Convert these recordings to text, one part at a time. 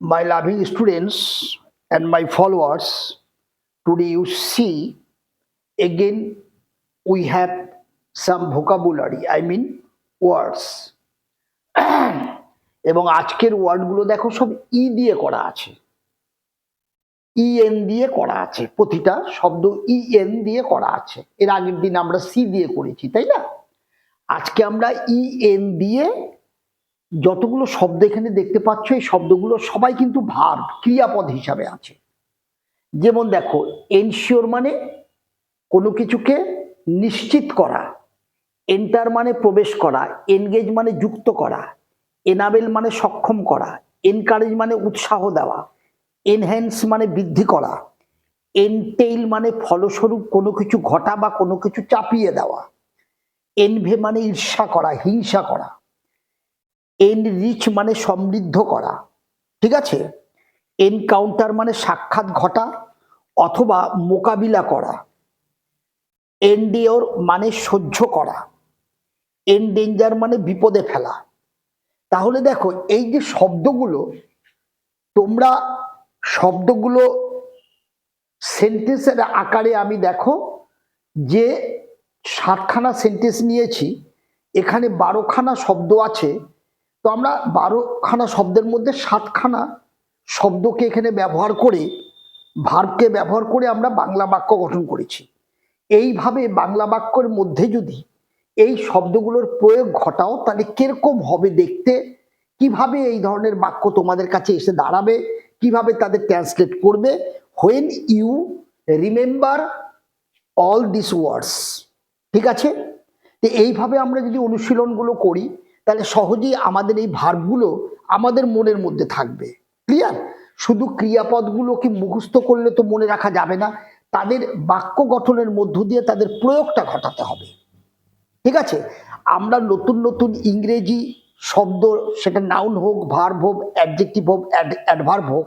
my loving students and my followers, today you see again we have some vocabulary, I mean words. এবং আজকের ওয়ার্ডগুলো দেখো সব ই দিয়ে করা আছে। ইএন দিয়ে করা আছে প্রতিটা শব্দ ইএন দিয়ে করা আছে। এর আগের দিন আমরা সি দিয়ে করেছি তাই না? আজকে আমরা ইএন দিয়ে যতগুলো শব্দ এখানে দেখতে পাচ্ছ, এই শব্দগুলো সবাই কিন্তু ভার্ব, ক্রিয়াপদ হিসাবে আছে। যেমন দেখো এনশিওর মানে কোনো কিছুকে নিশ্চিত করা এন্টার মানে প্রবেশ করা এনগেজ মানে যুক্ত করা এনাবেল মানে সক্ষম করা এনকারেজ মানে উৎসাহ দেওয়া এনহ্যান্স মানে বৃদ্ধি করা এনটেইল মানে ফলস্বরূপ কোনো কিছু ঘটা বা কোনো কিছু চাপিয়ে দেওয়া এনভে মানে ঈর্ষা করা, হিংসা করা। এন রিচ মানে সমৃদ্ধ করা, ঠিক আছে? এনকাউন্টার মানে সাক্ষাৎ ঘটা অথবা মোকাবিলা করা। এনডিওর মানে সহ্য করা। এনডেঞ্জার মানে বিপদে ফেলা। তাহলে দেখো, এই যে শব্দগুলো, তোমরা শব্দগুলো সেন্টেন্সের আকারে আমি দেখো, যে সাতখানা সেন্টেন্স নিয়েছি, এখানে বারোখানা শব্দ আছে তো আমরা বারোখানা শব্দের মধ্যে সাতখানা শব্দকে এখানে ব্যবহার করে, ভার্বকে ব্যবহার করে আমরা বাংলা বাক্য গঠন করেছি। এইভাবে বাংলা বাক্যের মধ্যে যদি এই শব্দগুলোর প্রয়োগ ঘটাও, তাহলে কীরকম হবে দেখতে? কীভাবে এই ধরনের বাক্য তোমাদের কাছে এসে দাঁড়াবে? কীভাবে তাদের ট্রান্সলেট করবে? When you remember all this words ঠিক আছে? তো এইভাবে আমরা যদি অনুশীলনগুলো করি তাহলে সহজেই আমাদের এই ভার্বগুলো আমাদের মনের মধ্যে থাকবে। ক্লিয়ার শুধু ক্রিয়াপদগুলোকে মুখস্থ করলে তো মনে রাখা যাবে না, তাদের বাক্য গঠনের মধ্য দিয়ে তাদের প্রয়োগটা ঘটাতে হবে। ঠিক আছে? আমরা নতুন নতুন ইংরেজি শব্দ, সেটা নাউন হোক ভার্ব হোক অ্যাডজেক্টিভ হোক অ্যাডভার্ব হোক,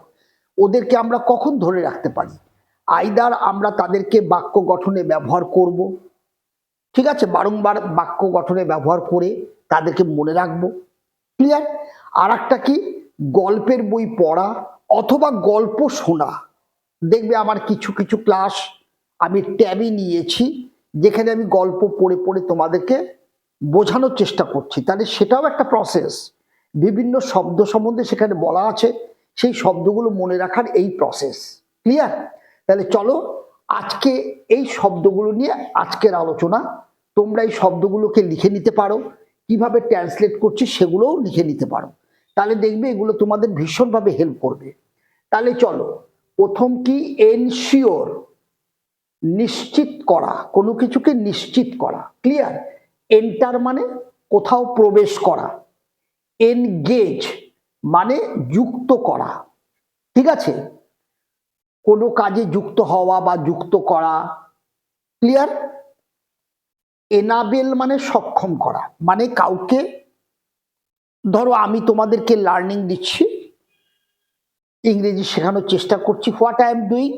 ওদেরকে আমরা কখন ধরে রাখতে পারি? আইদার আমরা তাদেরকে বাক্য গঠনে ব্যবহার করব, ঠিক আছে? বারংবার বাক্য গঠনে ব্যবহার করে তাদেরকে মনে রাখব। ক্লিয়ার আর একটা কি? গল্পের বই পড়া অথবা গল্প শোনা। দেখবে আমার কিছু কিছু ক্লাস আমি ট্যাবে নিয়েছি, যেখানে আমি গল্প পড়ে পড়ে তোমাদেরকে বোঝানোর চেষ্টা করছি। তাহলে সেটাও একটা প্রসেস বিভিন্ন শব্দ সম্বন্ধে সেখানে বলা আছে, সেই শব্দগুলো মনে রাখার এই প্রসেস ক্লিয়ার তাহলে চলো আজকে এই শব্দগুলো নিয়ে আজকের আলোচনা। তোমরা এই শব্দগুলোকে লিখে নিতে পারো। কীভাবে ট্রান্সলেট করছি সেগুলোও লিখে নিতে পারো। তাহলে দেখবে এগুলো তোমাদের ভীষণভাবে হেল্প করবে। তাহলে চলো, প্রথম কি? এনশিওর নিশ্চিত করা, কোনো কিছুকে নিশ্চিত করা। ক্লিয়ার এন্টার মানে কোথাও প্রবেশ করা। এনগেজ মানে যুক্ত করা। ঠিক আছে? কোনো কাজে যুক্ত হওয়া বা যুক্ত করা। ক্লিয়ার এনাবেল মানে সক্ষম করা। মানে কাউকে, ধরো আমি তোমাদেরকে লার্নিং দিচ্ছি, ইংরেজি শেখানোর চেষ্টা করছি what I am doing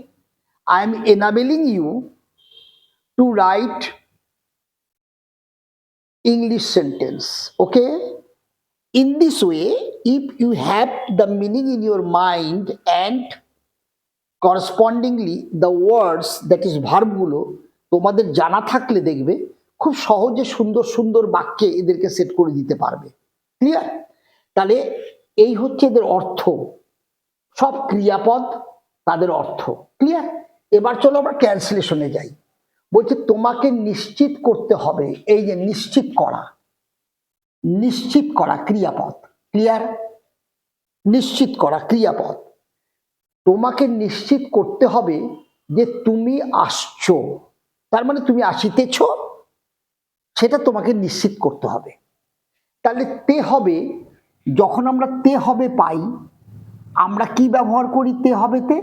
I am enabling you to write English sentence okay in this way if you have the meaning in your mind and correspondingly the words that is ভার্বগুলো তোমাদের জানা থাকলে দেখবে খুব সহজে সুন্দর সুন্দর বাক্যে এদেরকে সেট করে দিতে পারবে। ক্লিয়ার তাহলে এই হচ্ছে এদের অর্থ। সব ক্রিয়াপদ তাদের অর্থ। ক্লিয়ার এবার চলো আমরা ক্যান্সেলেশনে যাই। বলছে, তোমাকে নিশ্চিত করতে হবে। এই যে নিশ্চিত করা। নিশ্চিত করা ক্রিয়াপদ। ক্লিয়ার নিশ্চিত করা ক্রিয়াপদ। তোমাকে নিশ্চিত করতে হবে যে তুমি আসছো। তার মানে তুমি আসিতেছ সেটা তোমাকে নিশ্চিত করতে হবে। তাহলে তে হবে, যখন আমরা তে হবে পাই, আমরা কি ব্যবহার করি তে হবেতে?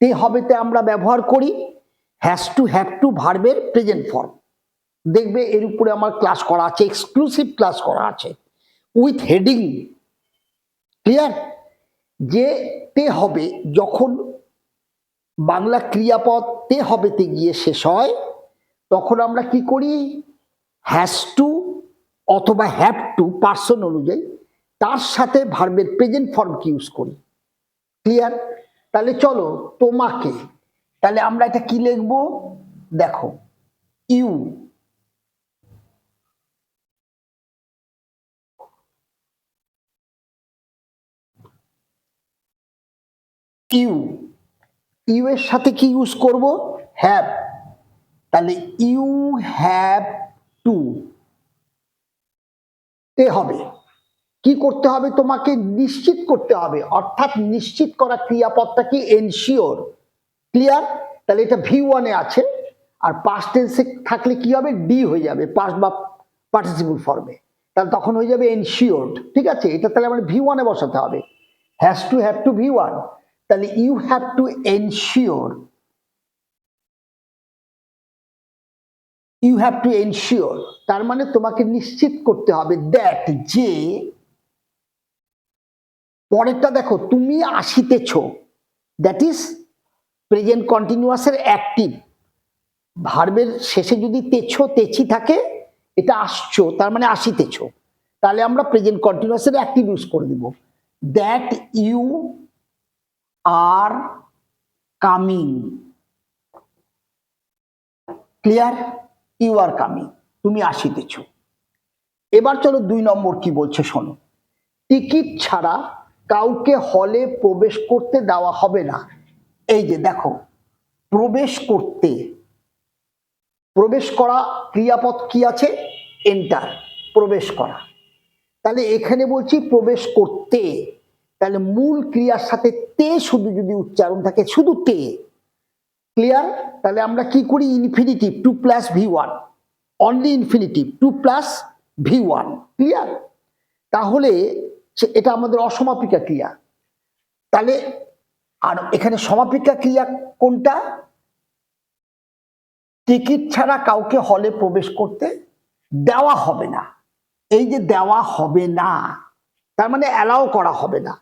তে হবেতে আমরা ব্যবহার করি হ্যাজ টু হ্যাভ টু ভার্বের প্রেজেন্ট ফর্ম দেখবে এর উপরে আমার ক্লাস করা আছে এক্সক্লুসিভ ক্লাস করা আছে। উইথ হেডিং ক্লিয়ার যে তে হবে, যখন বাংলা ক্রিয়াপদ তে হবেতে গিয়ে শেষ হয়, তখন আমরা কি করি? হ্যাজ টু অথবা হ্যাভ টু পার্সন অনুযায়ী তার সাথে ভার্বের প্রেজেন্ট ফর্মকে ইউজ করি। ক্লিয়ার তাহলে চলো তোমাকে, তাহলে আমরা এটা কি লিখব? দেখো ইউ ইউ ইউ এর সাথে কি ইউজ করব? হ্যাভ তাহলে ইউ হ্যাভ টু। তে হবে। কি করতে হবে? তোমাকে নিশ্চিত করতে হবে। অর্থাৎ নিশ্চিত করা ক্রিয়াপদটা কি? এনশিওর ক্লিয়ার তাহলে এটা ভি ওয়ানে আছে। আর পাস্ট টেন্সে থাকলে কি হবে? ডি হয়ে যাবে পাস্ট বা পার্টিসিপল ফর্মে তাহলে তখন হয়ে যাবে এনশিওর্ড ঠিক আছে? এটা তাহলে আমার ভি ওয়ানে বসাতে হবে। Has to have to V one তাহলে you have to ensure you have to ensure তার মানে তোমাকে নিশ্চিত করতে হবে দ্যাট যে, পরেরটা দেখো, তুমি আসিতেছ দ্যাট ইজ প্রেজেন্ট কন্টিনিউয়াসের অ্যাক্টিভ ভার্বের শেষে যদি তেছো, তেছি থাকে, এটা আসছো, তার মানে আসিতেছ, তাহলে আমরা প্রেজেন্ট কন্টিনিউয়াসের অ্যাক্টিভ ইউজ করে দিব that you are coming clear you are coming তুমি আসিতেছ। এবার চলো দুই নম্বর কি বলছে শোনো। টিকিট ছাড়া কাউকে হলে প্রবেশ করতে দেওয়া হবে না। এই যে দেখো, প্রবেশ করতে, প্রবেশ করা ক্রিয়াপদ কি আছে? এন্টার প্রবেশ করা। তাহলে এখানে বলছি প্রবেশ করতে, তাহলে মূল ক্রিয়ার সাথে তে শুধু যদি উচ্চারণ থাকে, শুধু তে। ক্লিয়ার তাহলে আমরা কি করি? Infinitive to plus V one only infinitive to plus V one clear তাহলে এটা আমাদের অসমাপিকা ক্রিয়া। তাহলে, আর এখানে সমাপিকা ক্রিয়া কোনটা? টিকিট ছাড়া কাউকে হলে প্রবেশ করতে দেওয়া হবে না। এই যে দেওয়া হবে না, তার মানে অ্যালাও করা হবে না।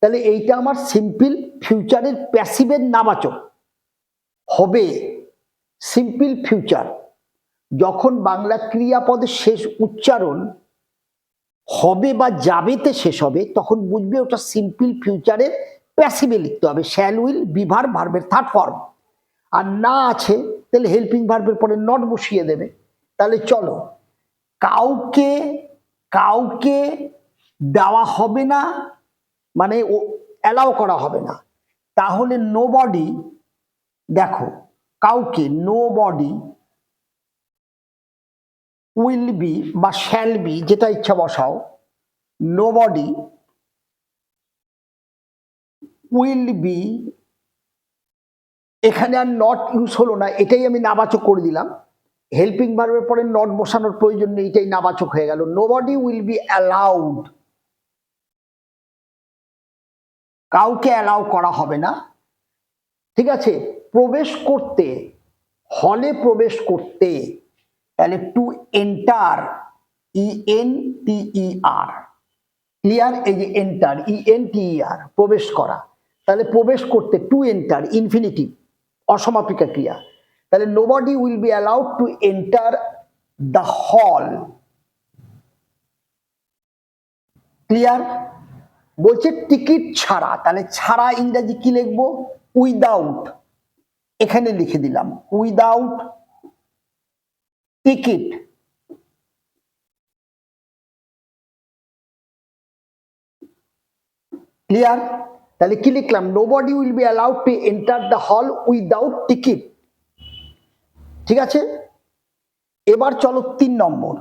তাহলে এইটা আমার সিম্পল ফিউচারের প্যাসিভের নাবাচক। হবে সিম্পল ফিউচার যখন বাংলা ক্রিয়াপদের শেষ উচ্চারণ হবে বা যাবেতে শেষ হবে, তখন বুঝবে ওটা সিম্পল ফিউচারের প্যাসিভে লিখতে হবে। শ্যাল উইল বিভার ভার্বের থার্ড ফর্ম আর না আছে, তাহলে হেল্পিং ভার্বের পরে নট বসিয়ে দেবে। তাহলে চলো, কাউকে কাউকে দেওয়া হবে না মানে অ্যালাউ করা হবে না। তাহলে নো বডি দেখো, কাউকে নো বডি উইল বি বা শ্যাল বি যেটা ইচ্ছা বসাও নো বডি উইল বি এখানে আর নট ইউজ হলো না, এটাই আমি নাবাচক করে দিলাম। হেল্পিং ভার্বের পরে নট বসানোর প্রয়োজন নেই, এটাই নাবাচক হয়ে গেল। Nobody will be allowed কাউকে অ্যালাউ করা হবে না। ঠিক আছে? প্রবেশ করতে হলে প্রবেশ করতে, তাহলে to enter E N T E R clear এই যে enter E N T E আর প্রবেশ করা। তাহলে প্রবেশ করতে টু এন্টার ইনফিনিটিভ অসমাপিকা ক্রিয়া। তাহলে nobody will be allowed to enter the hall clear বলছে টিকিট ছাড়া, তাহলে ছাড়া ইংরাজি কি লিখব? উইদাউট এখানে লিখে দিলাম উইদাউট টিকিট ক্লিয়ার তাহলে কি লিখলাম? Nobody will be allowed to enter the hall without ticket ঠিক আছে? এবার চলো তিন নম্বর।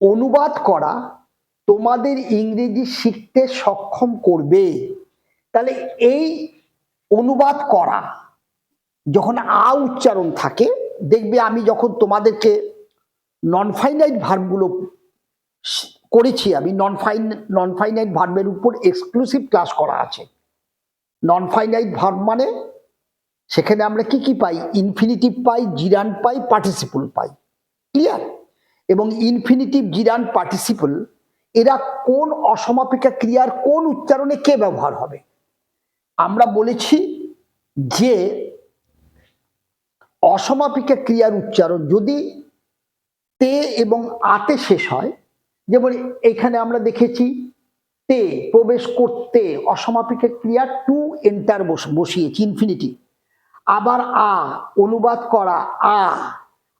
অনুবাদ করা তোমাদের ইংরেজি শিখতে সক্ষম করবে। তাহলে এই অনুবাদ করা যখন আ উচ্চারণ থাকে, দেখবে আমি যখন তোমাদেরকে নন ফাইনাইট ভার্বগুলো করেছি, আমি নন ফাইন নন ফাইনাইট ভার্বের উপর এক্সক্লুসিভ ক্লাস করা আছে। নন ফাইনাইট ভার্ব মানে সেখানে আমরা কি কি পাই? ইনফিনিটিভ পাই জিরান পাই পার্টিসিপল পাই। ক্লিয়ার এবং ইনফিনিটিভ জিরান পার্টিসিপল এরা কোন অসমাপিকা ক্রিয়ার কোন উচ্চারণে কে ব্যবহার হবে? আমরা বলেছি যে অসমাপিকা ক্রিয়ার উচ্চারণ যদি তে এবং আতে শেষ হয়, যেমন এখানে আমরা দেখেছি তে, প্রবেশ করতে অসমাপিকা ক্রিয়া টু এন্টার বসিয়েছি, ইনফিনিটি। আবার আ, অনুবাদ করা আ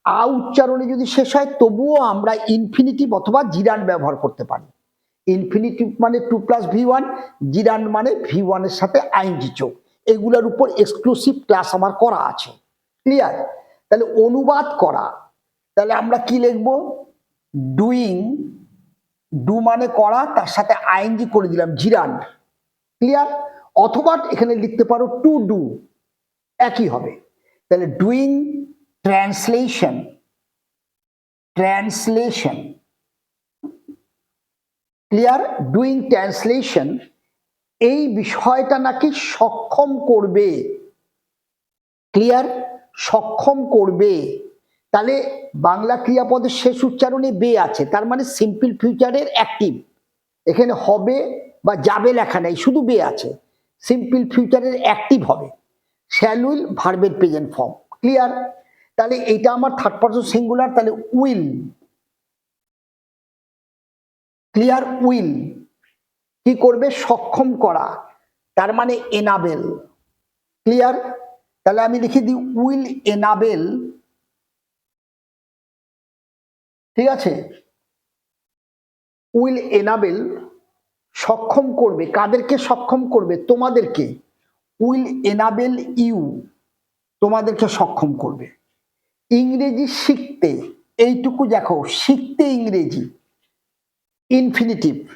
আ উচ্চারণে যদি শেষ হয়, তবুও আমরা ইনফিনিটিভ অথবা জিরান ব্যবহার করতে পারি। ইনফিনিটিভ মানে to plus V one, gerund মানে ভি ওয়ানের সাথে আইনজি চোখ। এগুলোর উপর এক্সক্লুসিভ ক্লাস আমার করা আছে। ক্লিয়ার তাহলে অনুবাদ করা। তাহলে আমরা কি লিখব? ডুইং ডু মানে করা, তার সাথে আইনজি করে দিলাম জিরান ক্লিয়ার অথবা এখানে লিখতে পারো টু ডু একই হবে। তাহলে doing translation translation clear doing translation এই বিষয়টা নাকি সক্ষম করবে। ক্লিয়ার সক্ষম করবে, তাহলে বাংলা ক্রিয়াপদের শেষ উচ্চারণে বে আছে, তার মানে সিম্পল ফিউচারের অ্যাক্টিভ এখানে হবে বা যাবে লেখা নেই, শুধু বে আছে। সিম্পল ফিউচারের অ্যাক্টিভ হবে। শ্যাল উইল ভার্বের প্রেজেন্ট ফর্ম ক্লিয়ার তাহলে এটা আমার থার্ড পার্সন সিঙ্গুলার তাহলে উইল ক্লিয়ার উইল কি করবে? সক্ষম করা। তার মানে এনাবেল ক্লিয়ার তাহলে আমি লিখে দিই, উইল এনাবেল। ঠিক আছে? উইল এনাবেল সক্ষম করবে। কাদেরকে সক্ষম করবে? তোমাদেরকে। Will enable you. তোমাদেরকে সক্ষম করবে। ইংরেজি শিখতে, এইটুকু দেখো, শিখতে ইংরেজি। Infinitive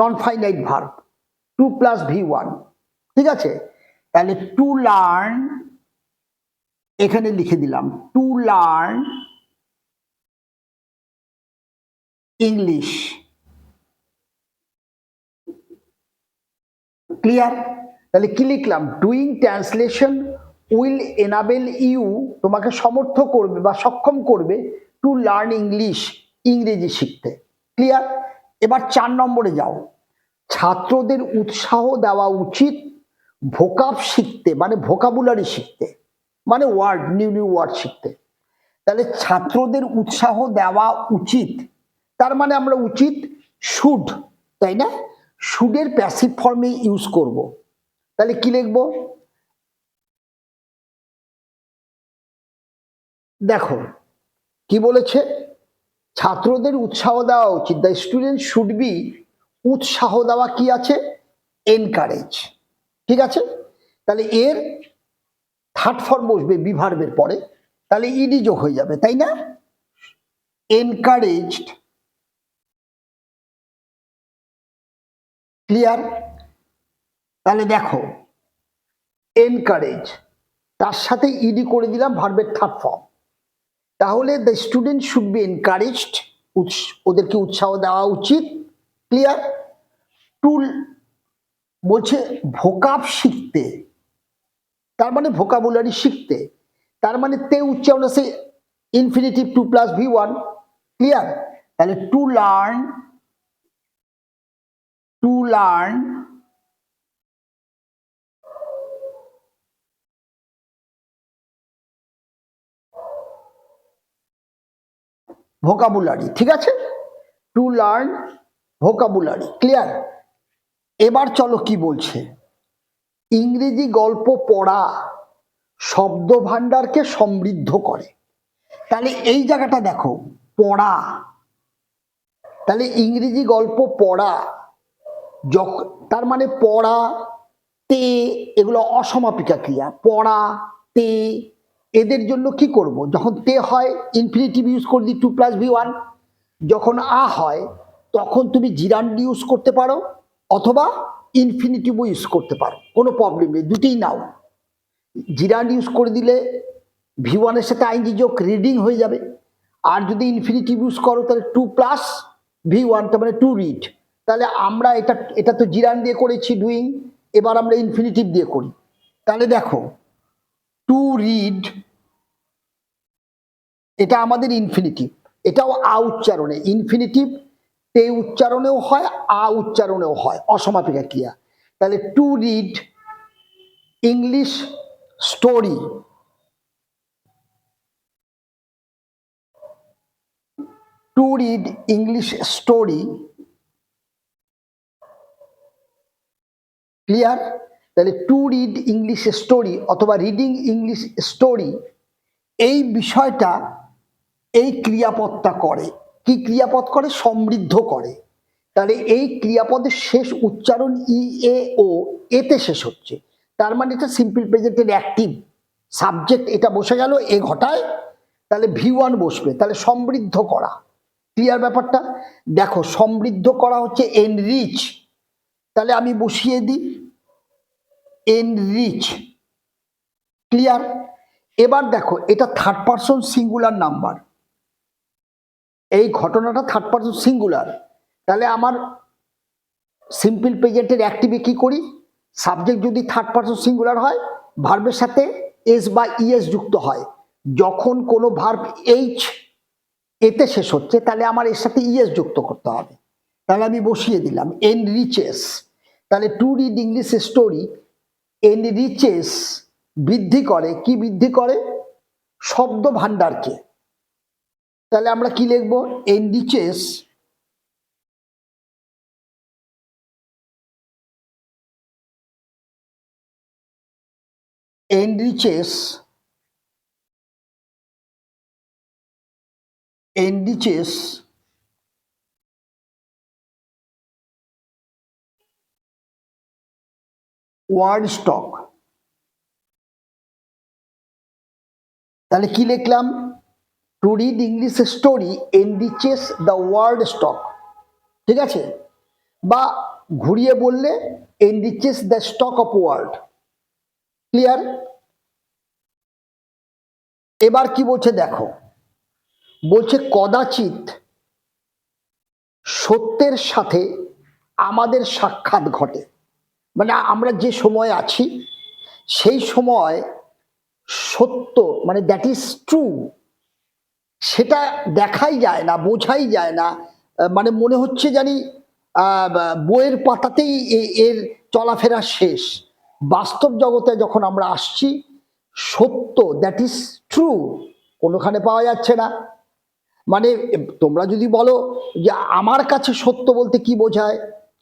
non finite verb to plus V one ঠিক আছে? তাহলে টু লার্ন এখানে লিখে দিলাম টু লার্ন ইংলিশ ক্লিয়ার তাহলে কি লিখলাম? Doing translation will enable you তোমাকে সমর্থ করবে বা সক্ষম করবে টু লার্ন ইংলিশ ইংরেজি শিখতে। ক্লিয়ার এবার চার নম্বরে যাও। ছাত্রদের উৎসাহ দেওয়া উচিত ভোকাব শিখতে মানে ভোকাবুলারি শিখতে মানে ওয়ার্ড, নিউ নিউ ওয়ার্ড শিখতে। তাহলে ছাত্রদের উৎসাহ দেওয়া উচিত। তার মানে আমরা উচিত শুড, তাই না? শুডের প্যাসিভ ফর্মে ইউজ করব। তাহলে কি লিখব? দেখো, কি বলেছে? ছাত্রদের উৎসাহ দেওয়া উচিত। দ্য স্টুডেন্ট শুড বি উৎসাহ দেওয়া কি আছে? এনকারেজ ঠিক আছে? তাহলে এর থার্ড ফর্ম বসবে বিভার্বের পরে। তাহলে ইডি যোগ হয়ে যাবে, তাই না? এনকারেজড ক্লিয়ার তাহলে দেখো এনকারেজ তার সাথে ইডি করে দিলাম ভার্বের থার্ড ফর্ম তাহলে the student should be encouraged ওদেরকে উৎসাহ দেওয়া উচিত। ক্লিয়ার টুল বলছে ভোকাব শিখতে। তার মানে ভোকাবুলারি শিখতে। তার মানে তে উচ্চারণ আছে infinitive to plus V one clear তাহলে to learn to learn vocabulary ঠিক আছে? টু লার্ন ভোকাবুলারি ক্লিয়ার এবার চলো কি বলছে? ইংরেজি গল্প পড়া শব্দ ভাণ্ডারকে সমৃদ্ধ করে। তাহলে এই জায়গাটা দেখো, পড়া। তাহলে ইংরেজি গল্প পড়া যখন তার মানে পড়া, তে, এগুলো অসমাপিকা ক্রিয়া। পড়া, তে, এদের জন্য কি করব? যখন তে হয় ইনফিনিটিভ ইউজ করে দিই টু প্লাস ভি ওয়ান যখন আ হয়, তখন তুমি জিরান্ড ইউজ করতে পারো। অথবা ইনফিনিটিভও ইউজ করতে পারো, কোনো প্রবলেম নেই, দুটিই নাও। জিরান ইউজ করে দিলে ভি ওয়ানের সাথে আইনজি যোগ রিডিং হয়ে যাবে। আর যদি ইনফিনিটিভ ইউজ করো, তাহলে টু প্লাস ভি ওয়ানটা মানে টু রিড তাহলে আমরা এটা এটা তো জিরান দিয়ে করেছি ডুইং এবার আমরা ইনফিনিটিভ দিয়ে করি। তাহলে দেখো টু রিড এটা আমাদের ইনফিনিটিভ এটাও আ উচ্চারণে ইনফিনিটিভ তে উচ্চারণেও হয়, আ উচ্চারণেও হয়। অসমাপিকা ক্রিয়া। তাহলে to read English story to read English story clear তাহলে টু রিড ইংলিশ স্টোরি অথবা রিডিং ইংলিশ স্টোরি এই বিষয়টা এই ক্রিয়াপদটা করে। কি ক্রিয়াপদ করে? সমৃদ্ধ করে। তাহলে এই ক্রিয়াপদের শেষ উচ্চারণ ই এ ও এতে শেষ হচ্ছে। তার মানে এটা সিম্পল প্রেজেন্টের অ্যাক্টিভ সাবজেক্ট এটা বসে গেল, এ ঘটায়, তাহলে ভি ওয়ান বসবে। তাহলে সমৃদ্ধ করা। ক্লিয়ার ব্যাপারটা? দেখো, সমৃদ্ধ করা হচ্ছে এনরিচ তাহলে আমি বসিয়ে দিই। এনরিচ ক্লিয়ার এবার দেখো, এটা থার্ড পারসন সিঙ্গুলার নাম্বার ঘটনাটা থার্ড পারসন সিঙ্গুলার তাহলে আমার সিম্পল প্রেজেন্টের অ্যাক্টিভে কি করি? সাবজেক্ট যদি থার্ড পারসন সিঙ্গুলার হয় ভার্বের সাথে এস বা ইএস যুক্ত হয়। যখন কোনো ভার্ব এইচ এতে শেষ হচ্ছে, তাহলে আমার এর সাথে ইএস যুক্ত করতে হবে। তাহলে আমি বসিয়ে দিলাম এন রিচেস তাহলে to read English story enriches বৃদ্ধি করে। কি বৃদ্ধি করে? শব্দ ভাণ্ডারকে তাহলে আমরা কি লিখব? এন্ডিচেস এন্ডিচেস এন্ডিচেস ওয়ার্ড স্টক তাহলে কি লিখলাম? To read English story enriches the word stock. ঠিক আছে? বা ঘুরিয়ে বললে enriches the stock of word clear? এবার কি বলছে দেখো। বলছে কদাচিৎ সত্যের সাথে আমাদের সাক্ষাৎ ঘটে। মানে আমরা যে সময় আছি, সেই সময় সত্য মানে দ্যাট ইজ ট্রু সেটা দেখাই যায় না, বোঝাই যায় না। মানে মনে হচ্ছে জানি বইয়ের পাতাতেই এর চলাফেরা শেষ। বাস্তব জগতে যখন আমরা আসছি, সত্য দ্যাট ইজ ট্রু কোনোখানে পাওয়া যাচ্ছে না। মানে তোমরা যদি বলো যে আমার কাছে সত্য বলতে কি বোঝায়,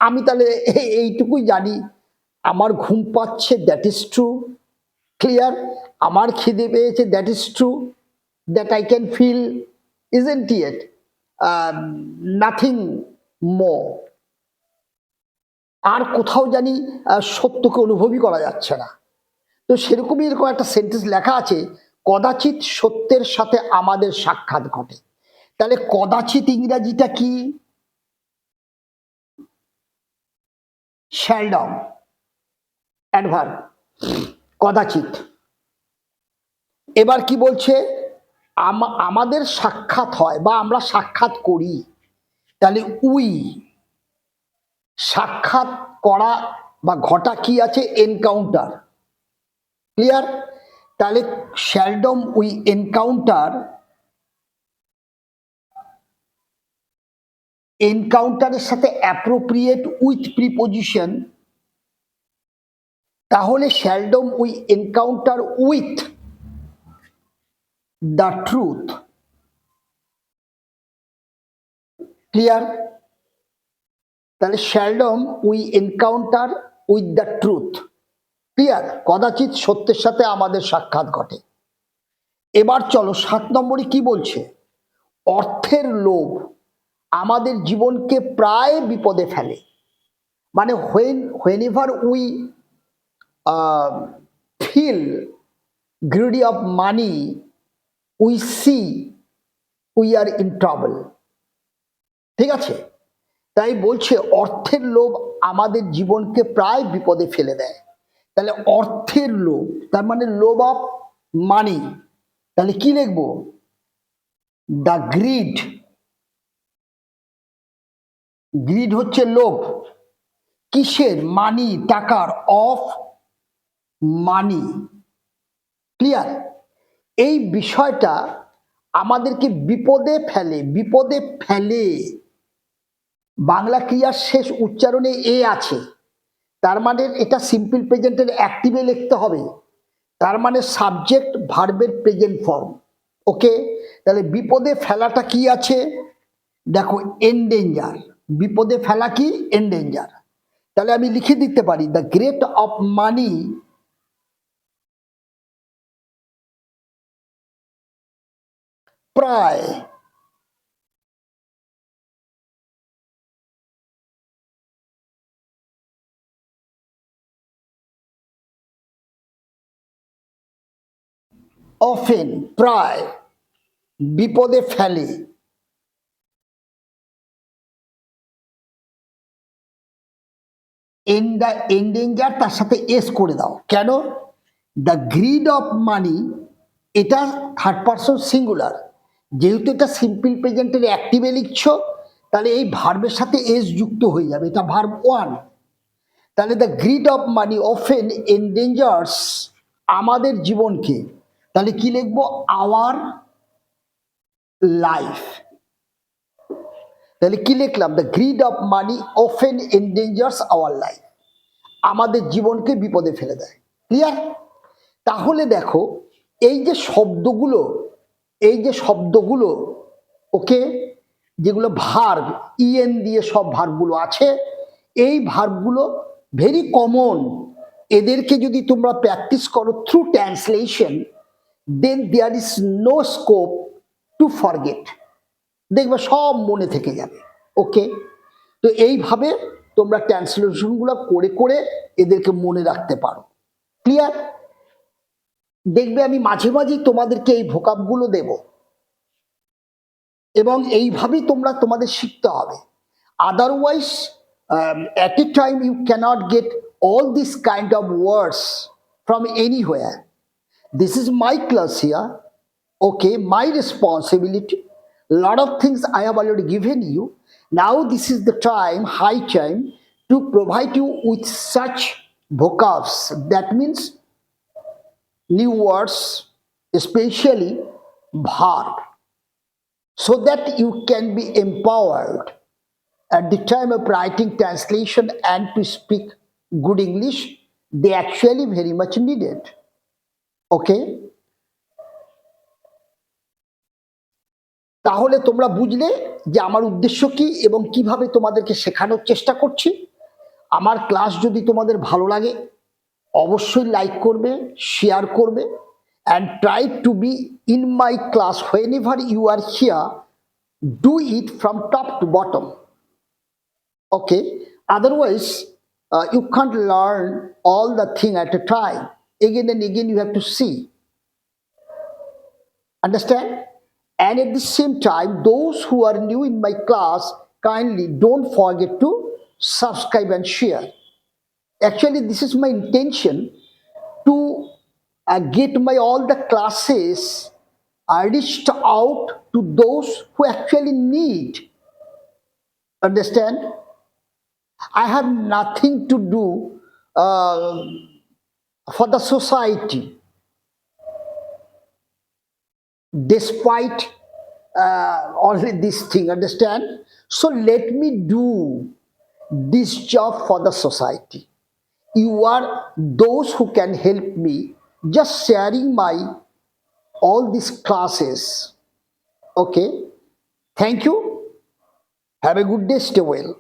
আমি তাহলে এইটুকুই জানি। আমার ঘুম পাচ্ছে দ্যাট ইজ ট্রু ক্লিয়ার আমার খিদে পেয়েছে that is true that I can feel isn't yet nothing more কোথাও জানি সত্যকে অনুভবই করা যাচ্ছে না। তো সেরকমই এরকম একটা সেন্টেন্স লেখা আছে, কদাচিৎ সত্যের সাথে আমাদের সাক্ষাৎ ঘটে। তাহলে কদাচিৎ ইংরাজিটা কি? শ্যালডম অ্যাডভার কদাচিৎ। এবার কি বলছে? আমাদের সাক্ষাৎ হয় বা আমরা সাক্ষাৎ করি। তাহলে উই, সাক্ষাৎ করা বা ঘটা কি আছে? এনকাউন্টার ক্লিয়ার তাহলে শ্যালডম উই এনকাউন্টার এনকাউন্টারের সাথে অ্যাপ্রোপ্রিয়েট উইথ প্রিপোজিশন তাহলে seldom we encounter with the truth. Clear? তাহলে seldom we encounter with the truth. Clear? কদাচিৎ সত্যের সাথে আমাদের সাক্ষাৎ ঘটে। এবার চলো সাত নম্বরে কি বলছে? অর্থের লোভ আমাদের জীবনকে প্রায় বিপদে ফেলে। মানে when whenever we feel greedy of money we see we are in travel ঠিক আছে? তাই বলছে, অর্থের লোভ আমাদের জীবনকে প্রায় বিপদে ফেলে দেয়। তাহলে অর্থের লোভ, তার মানে লোভ অফ মানি তাহলে কি লিখব? দ্য গ্রিড গ্রিড হচ্ছে লোভ। কিসের? মানি টাকার। অফ মানি ক্লিয়ার এই বিষয়টা আমাদেরকে বিপদে ফেলে বিপদে ফেলে। বাংলা ক্রিয়ার শেষ উচ্চারণে এ আছে। তার মানে এটা সিম্পল প্রেজেন্টের অ্যাক্টিভে লিখতে হবে। তার মানে সাবজেক্ট ভার্বের প্রেজেন্ট ফর্ম ওকে? তাহলে বিপদে ফেলাটা কি আছে? দেখো এন্ডেঞ্জার বিপদে ফেলা কি? এন্ডেঞ্জার তাহলে আমি লিখে দিতে পারি দ্য গ্রেট অফ মানি প্রায় অফেন প্রায় বিপদে ফেলে। এন্ডেঞ্জার তার সাথে এস করে দাও। কেন? দ্য গ্রিড অফ মানি এটা থার্ড পার্সন সিঙ্গুলার যেহেতু এটা সিম্পল প্রেজেন্টের অ্যাক্টিভে লিখছ, তাহলে এই ভার্বের সাথে এস যুক্ত হয়ে যাবে। এটা ভার্ব ওয়ান তাহলে the greed of money often endangers আমাদের জীবনকে। তাহলে কি লিখব? আওয়ার লাইফ তাহলে কি লিখলাম? The greed of money often endangers our life আমাদের জীবনকে বিপদে ফেলে দেয়। ক্লিয়ার তাহলে দেখো, এই যে শব্দগুলো এই যে শব্দগুলো, ওকে, যেগুলো ভার্ব ইএন দিয়ে সব ভার্বগুলো আছে, এই ভার্বগুলো ভেরি কমন এদেরকে যদি তোমরা প্র্যাকটিস করো through translation then there is no scope to forget দেখবে সব মনে থেকে যাবে, ওকে? তো এইভাবে তোমরা ট্রান্সলেশনগুলো করে করে এদেরকে মনে রাখতে পারো। ক্লিয়ার দেখবে আমি মাঝে মাঝেই তোমাদেরকে এই ভোকাবগুলো দেব এবং এইভাবেই তোমরা তোমাদের শিখতে হবে otherwise at a time you cannot get all this kind of words from anywhere this is my class here okay my responsibility lot of things i have already given you now this is the time high time to provide you with such vocabs that means new words especially verb so that you can be empowered at the time of writing translation and to speak good english they actually very much needed okay তাহলে তোমরা বুঝলে যে আমার উদ্দেশ্য কি এবং কীভাবে তোমাদেরকে শেখানোর চেষ্টা করছি আমার ক্লাস যদি তোমাদের ভালো লাগে অবশ্যই লাইক করবে শেয়ার করবে and try to be in my class whenever you are here do it from top to bottom okay otherwise uh, you can't learn all the thing at a time again and again you have to see understand and at the same time those who are new in my class kindly don't forget to subscribe and share actually this is my intention to uh, get my all the classes uh, reached out to those who actually need understand I have nothing to do uh, for the society. Despite uh, all this thing, understand? So let me do this job for the society. You are those who can help me just sharing my all these classes. Okay? Thank you. Have a good day. Stay well.